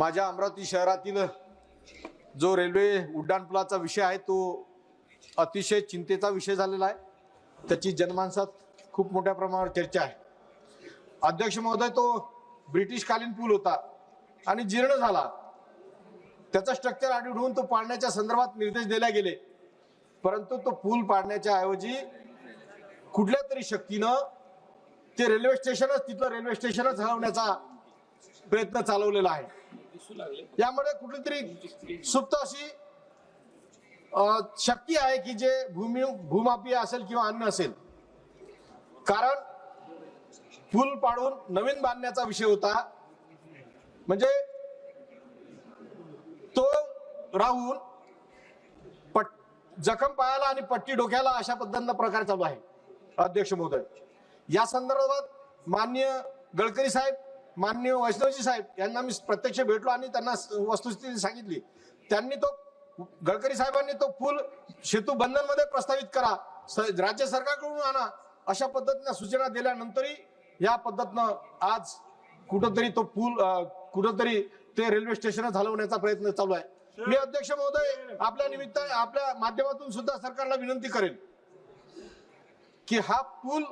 माझ्या अमरावती शहरातील जो रेल्वे उड्डाणपुलाचा विषय आहे तो अतिशय चिंतेचा विषय झालेला आहे. त्याची जनमानसात खूप मोठ्या प्रमाणावर चर्चा आहे. अध्यक्ष महोदय तो ब्रिटिशकालीन पूल होता आणि जीर्ण झाला. त्याचा स्ट्रक्चर आढळून तो पाडण्याच्या संदर्भात निर्देश दिले गेले. परंतु तो पूल पाडण्याच्या ऐवजी कुठल्या तरी शक्तीनं ते रेल्वे स्टेशनच तिथलं रेल्वे स्टेशनच हलवण्याचा प्रयत्न चालवलेला आहे. यामुळे कुठली तरी सुप्त अशी शक्ती आहे की जे भूमी भूमापीय असेल किंवा अन्न असेल. कारण पूल पाडून नवीन बांधण्याचा विषय होता. म्हणजे तो राहून पट जखम पायाला आणि पट्टी डोक्याला अशा पद्धतीनं प्रकार चालू आहे. अध्यक्ष महोदय. या संदर्भात मान्य गडकरी साहेब माननीय वैष्णवजी साहेब यांना मी प्रत्यक्ष भेटलो आणि त्यांना वस्तुस्थिती सांगितली. त्यांनी तो गडकरी साहेबांनी तो पूल सेतू बंधनमध्ये प्रस्तावित करा स- राज्य सरकारकडून आणा अशा पद्धतीनं सूचना दिल्यानंतरही या पद्धतीनं आज कुठंतरी तो पूल कुठंतरी ते रेल्वे स्टेशन हलवण्याचा प्रयत्न चालू आहे. मी अध्यक्ष महोदय आपल्या निमित्त आपल्या माध्यमातून सुद्धा सरकारला विनंती करेन की हा पूल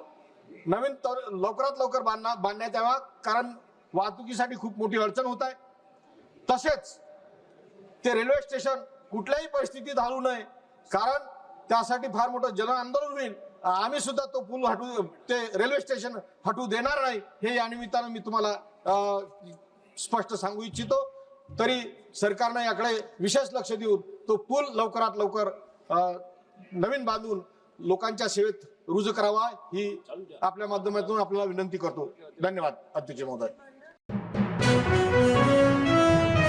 नवीन तर- लवकरात लवकर बांधण्यात यावा कारण वाहतुकीसाठी खूप मोठी अडचण होत आहे. तसेच ते रेल्वे स्टेशन कुठल्याही परिस्थितीत हलू नये. कारण त्यासाठी फार मोठं जन आंदोलन होईल. आम्ही सुद्धा तो पूल हटू ते रेल्वे स्टेशन हटू देणार नाही हे या निमित्तानं मी तुम्हाला स्पष्ट सांगू इच्छितो. तरी सरकारनं याकडे विशेष लक्ष देऊन तो पूल लवकरात लवकर अं, नवीन बांधून लोकांच्या सेवेत रुजू करावा ही आपल्या माध्यमातून आपल्याला विनंती करतो. धन्यवाद अध्यक्ष महोदय.